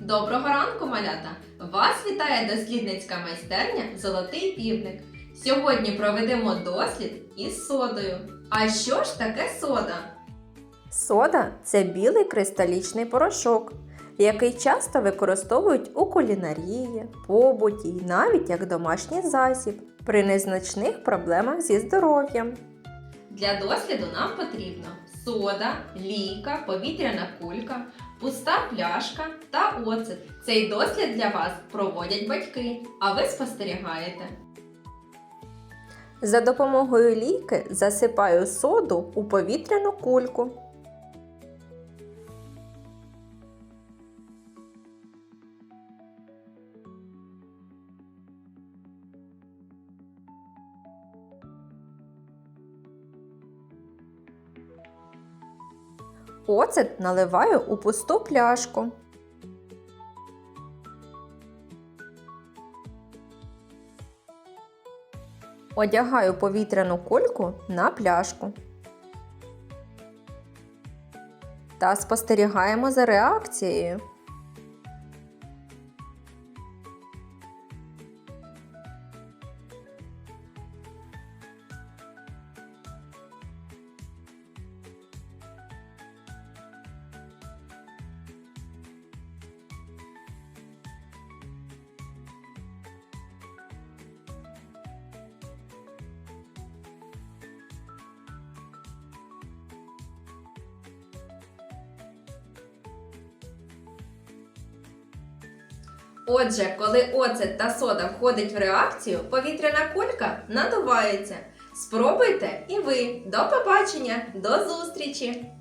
Доброго ранку, малята! Вас вітає дослідницька майстерня Золотий півник. Сьогодні проведемо дослід із содою. А що ж таке сода? Сода це білий кристалічний порошок, який часто використовують у кулінарії, побуті і навіть як домашній засіб при незначних проблемах зі здоров'ям. Для досліду нам потрібно сода, лійка, повітряна кулька, пуста пляшка та оцет. Цей дослід для вас проводять батьки, а ви спостерігаєте. За допомогою лійки засипаю соду у повітряну кульку. Оцет наливаю у пусту пляшку. Одягаю повітряну кульку на пляшку. Та спостерігаємо за реакцією. Отже, коли оцет та сода входить в реакцію, повітряна кулька надувається. Спробуйте і ви. До побачення, до зустрічі!